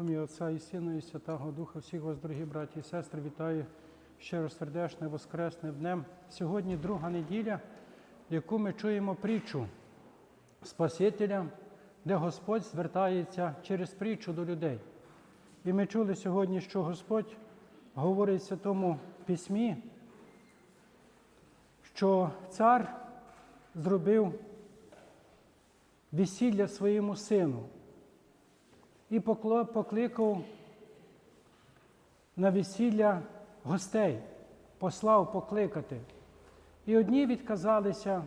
В ім'я Отця і Сина, і Святого Духа, всіх вас, дорогі браті і сестри, вітаю щиро сердечне, воскресним днем. Сьогодні друга неділя, яку ми чуємо притчу Спасителя, де Господь звертається через притчу до людей. І ми чули сьогодні, що Господь говорить в Святому Письмі, що цар зробив весілля своєму сину і покликав на весілля гостей, послав покликати. І одні відказалися,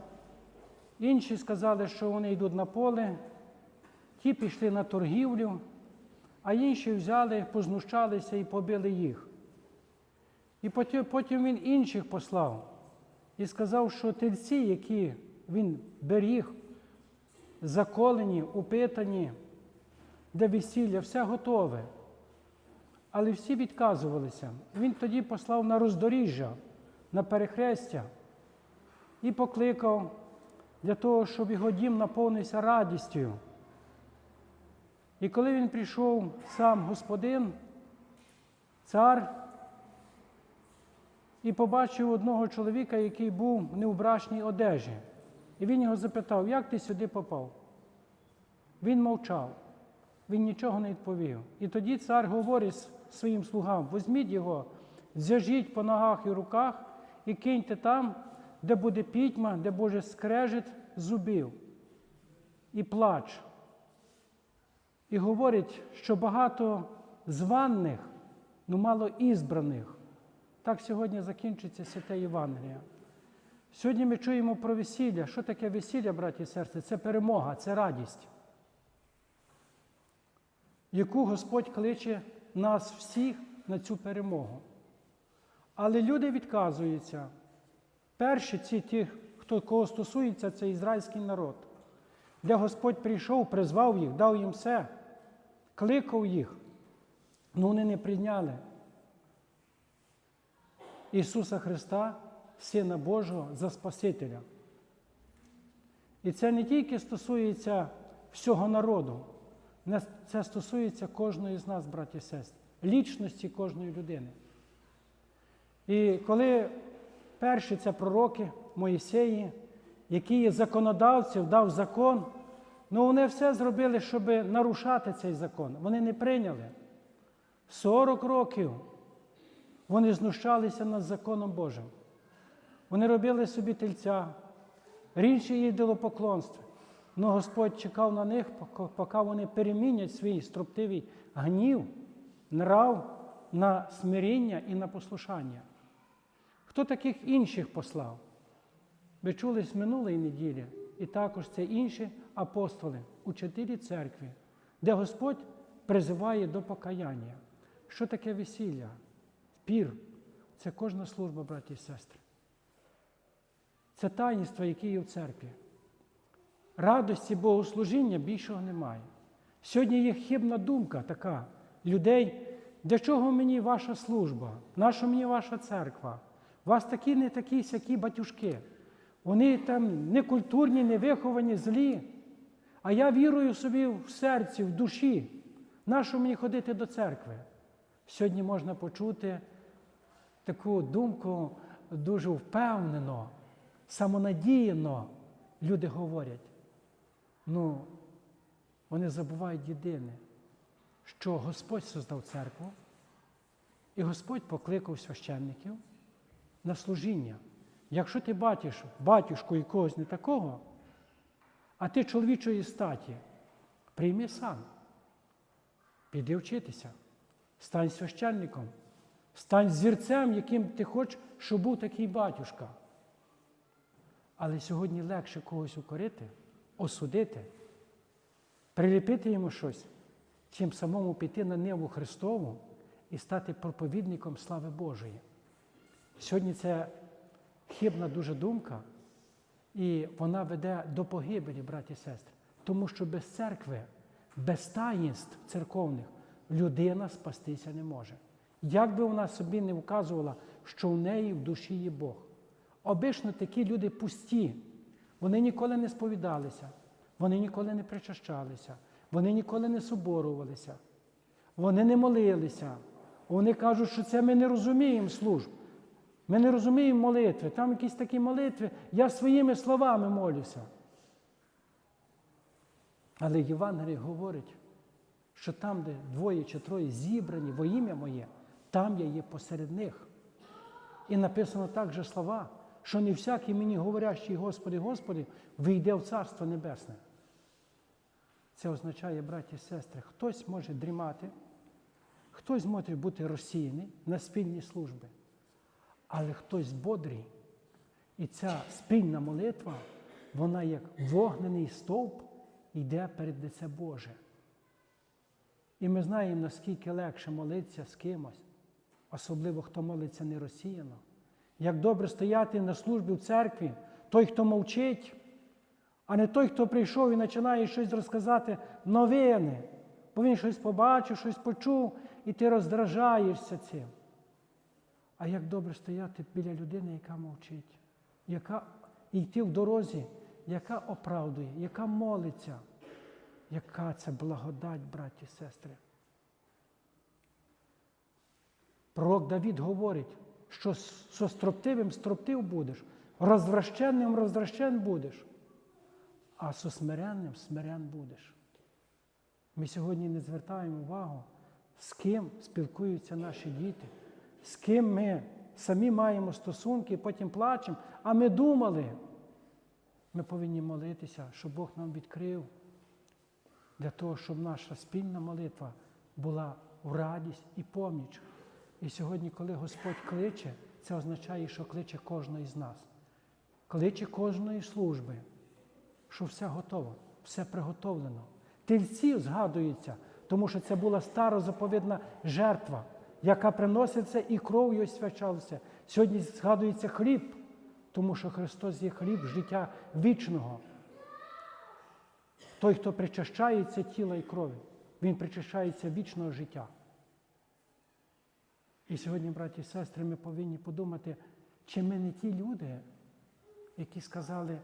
інші сказали, що вони йдуть на поле, ті пішли на торгівлю, а інші взяли, познущалися і побили їх. І потім, він інших послав і сказав, що тельці, які він беріг, заколені, упитані, де весілля, все готове. Але всі відказувалися. Він тоді послав на роздоріжжя, на перехрестя і покликав для того, щоб його дім наповнився радістю. І коли він прийшов сам господин, цар, і побачив одного чоловіка, який був в невбрачній одежі. І він його запитав, як ти сюди попав? Він мовчав, він нічого не відповів. І тоді цар говорить своїм слугам: візьміть його, зв'яжіть по ногах і руках і киньте там, де буде пітьма, де буде скрежет зубів і плач. І говорить, що багато званих, ну мало ізбраних. Так сьогодні закінчиться святе Євангелія. Сьогодні ми чуємо про весілля. Що таке весілля, браті і сестри? Це перемога, це радість, яку Господь кличе нас всіх на цю перемогу. Але люди відказуються. Перші ці ті, хто кого стосується, це ізраїльський народ, де Господь прийшов, призвав їх, дав їм все, кликав їх, але вони не прийняли. Ісуса Христа, Сина Божого, за Спасителя. І це не тільки стосується всього народу, це стосується кожної з нас, браті і сестри, лічності кожної людини. І коли перші це пророки Моїсеї, які є законодавців, дав закон, ну вони все зробили, щоб нарушати цей закон. Вони не прийняли. 40 років вони знущалися над законом Божим. Вони робили собі тельця, рінші ідолопоклонства. Но Господь чекав на них, поки- вони перемінять свій строптивий гнів, нрав на смиріння і на послушання. Хто таких інших послав? Ви чули з минулої неділі, і також це інші апостоли у чотири церкві, де Господь призиває до покаяння. Що таке весілля? Пір це кожна служба, браті і сестри. Це таїнство, яке є в церкві. Радості богослужіння більшого немає. Сьогодні є хибна думка така людей, для чого мені ваша служба? Наша мені ваша церква? У вас такі не такі сякі батюшки. Вони там не культурні, не виховані, злі. А я вірую собі в серці, в душі. Нащо мені ходити до церкви? Сьогодні можна почути таку думку дуже впевнено, самонадіяно люди говорять. Ну, вони забувають єдине, що Господь создав церкву, і Господь покликав священників на служіння. Якщо ти батюш, батюшку якогось не такого, а ти чоловічої статі, прийми сам, піди вчитися, стань священником, стань зірцем, яким ти хочеш, щоб був такий батюшка. Але сьогодні легше когось укорити, осудити, приліпити йому щось, чим самому піти на ниву Христову і стати проповідником слави Божої. Сьогодні це хибна дуже думка, і вона веде до погибелі, браті і сестри. Тому що без церкви, без таїнств церковних людина спастися не може. Як би вона собі не вказувала, що в неї в душі є Бог. Обично такі люди пусті, вони ніколи не сповідалися, вони ніколи не причащалися, вони ніколи не соборувалися. Вони не молилися. Вони кажуть, що це ми не розуміємо служб. Ми не розуміємо молитви. Там якісь такі молитви, я своїми словами молюся. Але Євангеліє говорить, що там, де двоє чи троє зібрані во ім'я моє, там я є посеред них. І написано також слова, що не всякий мені говорящий Господи, Господи, вийде в Царство Небесне. Це означає, браті і сестри, хтось може дрімати, хтось може бути розсіяний на спільні служби, але хтось бодрий. І ця спільна молитва, вона як вогнений стовп йде перед лице Боже. І ми знаємо, наскільки легше молитися з кимось, особливо хто молиться не розсіяно. Як добре стояти на службі в церкві, той, хто мовчить, а не той, хто прийшов і починає щось розказати новини, бо він щось побачив, щось почув, і ти роздражаєшся цим. А як добре стояти біля людини, яка мовчить, яка йти в дорозі, яка оправдує, яка молиться, яка це благодать, браті і сестри. Пророк Давід говорить, що со строптивим строптив будеш, розвращенним розвращен будеш, а со смиренним смирен будеш. Ми сьогодні не звертаємо увагу, з ким спілкуються наші діти, з ким ми самі маємо стосунки, потім плачемо, а ми думали. Ми повинні молитися, щоб Бог нам відкрив, для того, щоб наша спільна молитва була в радість і поміч. І сьогодні, коли Господь кличе, це означає, що кличе кожного із нас. Кличе кожної служби, що все готово, все приготовлено. Тельці згадуються, тому що це була старозаповідна жертва, яка приноситься і кров'ю освячалася. Сьогодні згадується хліб, тому що Христос є хліб життя вічного. Той, хто причащається тіла і крові, він причащається вічного життя. І сьогодні, браті і сестри, ми повинні подумати, чи ми не ті люди, які сказали,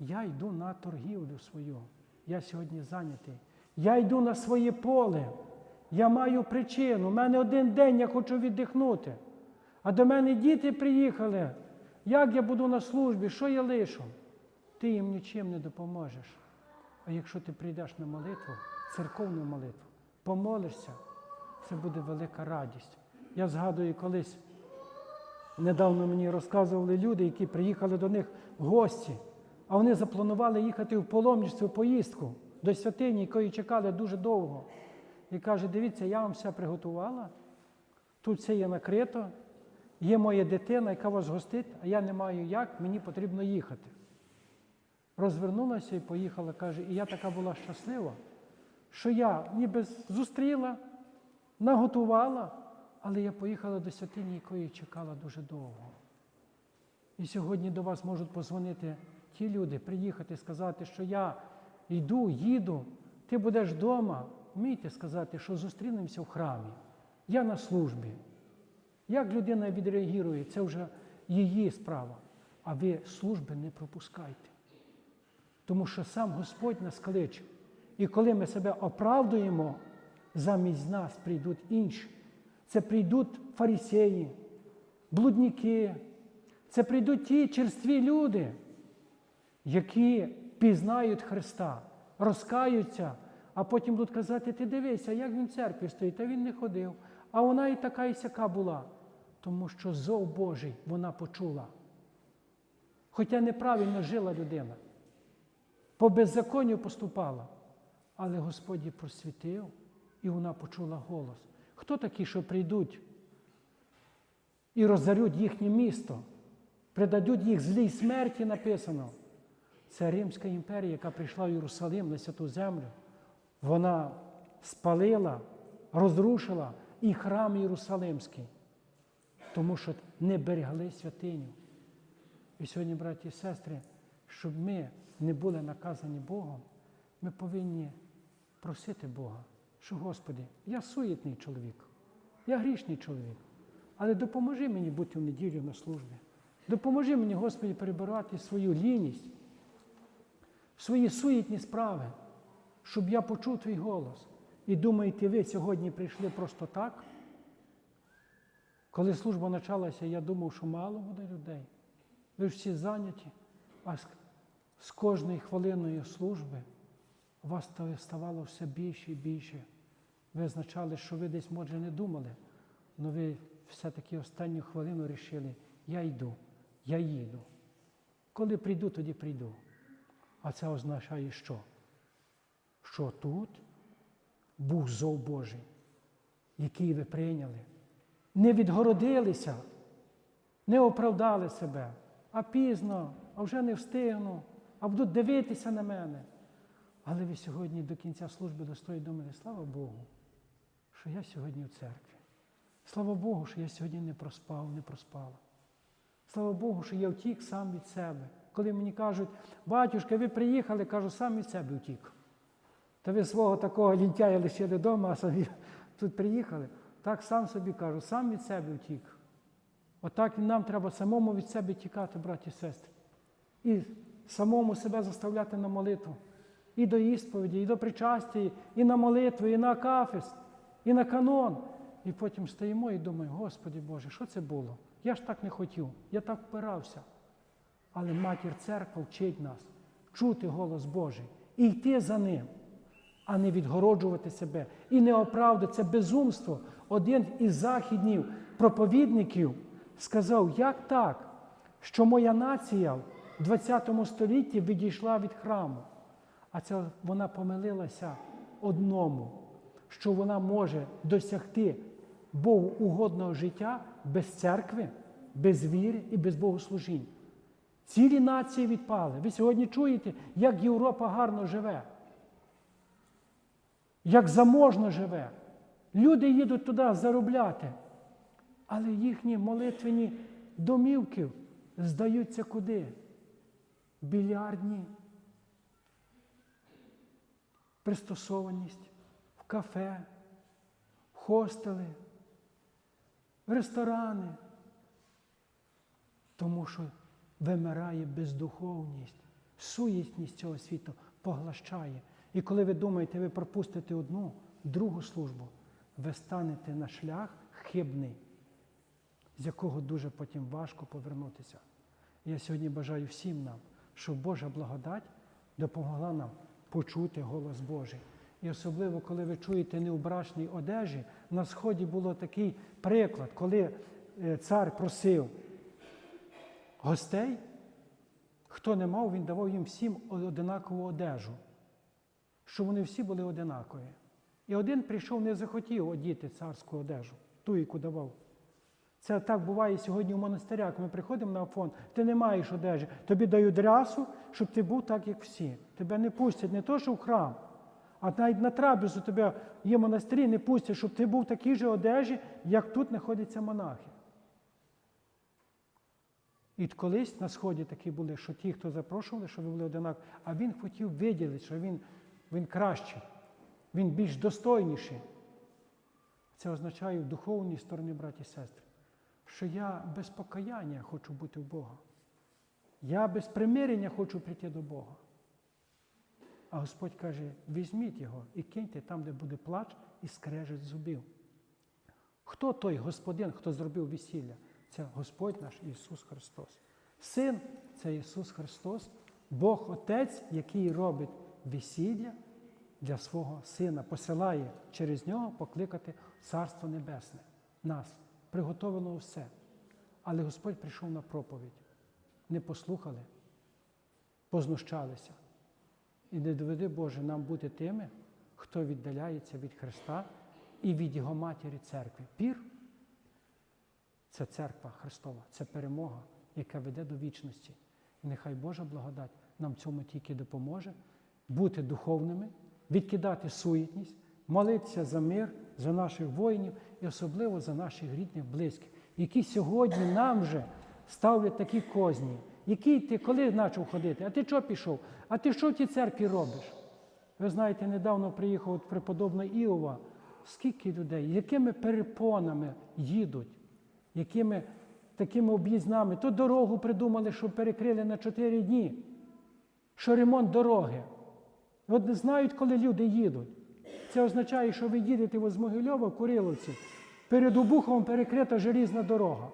я йду на торгівлю свою, я сьогодні зайнятий, я йду на своє поле, я маю причину, у мене один день я хочу віддихнути. А до мене діти приїхали. Як я буду на службі, що я лишу? Ти їм нічим не допоможеш. А якщо ти прийдеш на молитву, церковну молитву, помолишся, це буде велика радість. Я згадую колись, недавно мені розказували люди, які приїхали до них в гості, а вони запланували їхати в паломництво поїздку до святині, якої чекали дуже довго. І каже, дивіться, я вам все приготувала, тут все є накрито, є моя дитина, яка вас гостить, а я не маю як, мені потрібно їхати. Розвернулася і поїхала, каже, і я така була щаслива, що я ніби зустріла, наготувала, але я поїхала до святині, якої чекала дуже довго. І сьогодні до вас можуть позвонити ті люди, приїхати, сказати, що я йду, їду, ти будеш вдома. Вмійте сказати, що зустрінемося в храмі. Я на службі. Як людина відреагує, це вже її справа. А ви служби не пропускайте. Тому що сам Господь нас кличе. І коли ми себе оправдуємо, замість нас прийдуть інші. Це прийдуть фарисеї, блудники, це прийдуть ті черстві люди, які пізнають Христа, розкаються, а потім будуть казати, ти дивися, як він в церкві стоїть, а він не ходив. А вона і така, і сяка була. Тому що зов Божий вона почула. Хоча неправильно жила людина, по беззаконню поступала, але Господь її просвітив, і вона почула голос. Хто такі, що прийдуть і розорють їхнє місто, придадуть їх злій смерті, написано. Це Римська імперія, яка прийшла в Єрусалим на святу землю. Вона спалила, розрушила і храм Єрусалимський, тому що не берегли святиню. І сьогодні, браті і сестри, щоб ми не були наказані Богом, ми повинні просити Бога, що, Господи, я суєтний чоловік, я грішний чоловік, але допоможи мені бути в неділю на службі. Допоможи мені, Господи, перебирати свою лінність, свої суєтні справи, щоб я почув твій голос. І думаєте, ви сьогодні прийшли просто так? Коли служба почалася, я думав, що мало буде людей. Ви ж всі зайняті, а з, з кожною хвилиною служби у вас ставало все більше і більше. Ви означали, що ви десь, може, не думали, але ви все-таки останню хвилину рішили, я йду, я їду. Коли прийду, тоді прийду. А це означає що? Що тут був зов Божий, який ви прийняли. Не відгородилися, не оправдали себе, а пізно, а вже не встигну, а будуть дивитися на мене. Але ви сьогодні до кінця служби достої думали, слава Богу, що я сьогодні в церкві. Слава Богу, що я сьогодні не проспав, не проспала. Слава Богу, що я втік сам від себе. Коли мені кажуть, батюшка, ви приїхали, кажу, сам від себе втік. Та ви свого такого лінтяя лишили вдома, а самі тут приїхали. Так сам собі кажу, сам від себе втік. Отак нам треба самому від себе тікати, браті і сестри. І самому себе заставляти на молитву. І до ісповіді, і до причастя, і на молитву, і на акафіс, і на канон. І потім стоїмо і думаємо, Господи Боже, що це було? Я ж так не хотів, я так впирався. Але матір церква вчить нас чути голос Божий і йти за ним, а не відгороджувати себе і не оправдати це безумство. Один із західнів проповідників сказав, як так, що моя нація в 20 столітті відійшла від храму. А це вона помилилася одному, що вона може досягти богоугодного життя без церкви, без віри і без богослужінь. Цілі нації відпали. Ви сьогодні чуєте, як Європа гарно живе, як заможно живе. Люди їдуть туди заробляти, але їхні молитвені домівки здаються куди? Більярдні, пристосованість кафе, хостели, ресторани. Тому що вимирає бездуховність, суєтність цього світу поглощає. І коли ви думаєте, ви пропустите одну, другу службу, ви станете на шлях хибний, з якого дуже потім важко повернутися. Я сьогодні бажаю всім нам, щоб Божа благодать допомогла нам почути голос Божий. І особливо, коли ви чуєте не у брачній одежі, на сході було такий приклад, коли е, цар просив гостей, хто не мав, він давав їм всім одинакову одежу, щоб вони всі були одинакові. І один прийшов, не захотів одіти царську одежу, ту, яку давав. Це так буває сьогодні в монастирях. Ми приходимо на Афон, ти не маєш одежі, тобі дають рясу, щоб ти був так, як всі. Тебе не пустять не то, що в храм, а навіть на трапезу тебе є монастирі, не пустять, щоб ти був в такій же одежі, як тут знаходяться монахи. І колись на сході такі були, що ті, хто запрошували, щоб були одинакові, а він хотів виділити, що він, він кращий, він більш достойніший. Це означає в духовній стороні, браті і сестри, що я без покаяння хочу бути в Бога. Я без примирення хочу прийти до Бога. А Господь каже: візьміть його і киньте там, де буде плач і скрежет зубів. Хто той Господин, хто зробив весілля? Це Господь наш Ісус Христос. Син це Ісус Христос, Бог Отець, який робить весілля для свого Сина, посилає через нього покликати Царство Небесне, нас. Приготовлено все. Але Господь прийшов на проповідь. Не послухали, познущалися. І не доведи Боже нам бути тими, хто віддаляється від Христа і від Його матері церкви. Пір це церква Христова, це перемога, яка веде до вічності. І нехай Божа благодать нам цьому тільки допоможе бути духовними, відкидати суєтність, молитися за мир, за наших воїнів і особливо за наших рідних, близьких, які сьогодні нам вже ставлять такі козні. Який ти коли почав ходити? А ти що пішов? А ти що в тій церкві робиш? Ви знаєте, недавно приїхав от Іова. Скільки людей, якими перепонами їдуть, якими такими об'їзнами, то дорогу придумали, що перекрили на 4 дні, що ремонт дороги. От не знають, коли люди їдуть. Це означає, що ви їдете з Могильова в Куриловці, перед Обуховом перекрита желізна дорога.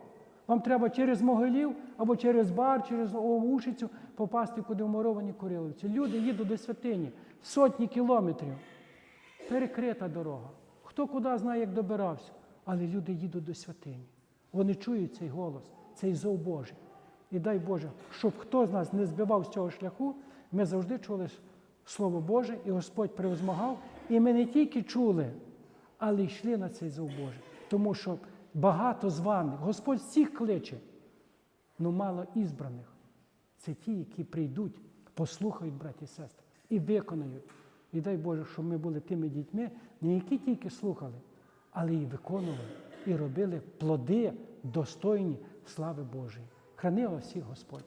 Вам треба через Могилів або через бар, через Овушицю попасти куди вмуровані Куриловці. Люди їдуть до святині сотні кілометрів. Перекрита дорога. Хто куди знає, як добирався. Але люди їдуть до святині. Вони чують цей голос, цей зов Божий. І дай Боже, щоб хто з нас не збивав з цього шляху, ми завжди чули Слово Боже, і Господь превозмагав. І ми не тільки чули, але йшли на цей зов Божий. Тому що багато званих, Господь всіх кличе, але мало ізбраних. Це ті, які прийдуть, послухають, браті і сестри, і виконають. І дай Боже, щоб ми були тими дітьми, не які тільки слухали, але і виконували, і робили плоди достойні слави Божої. Храни вас всіх Господь.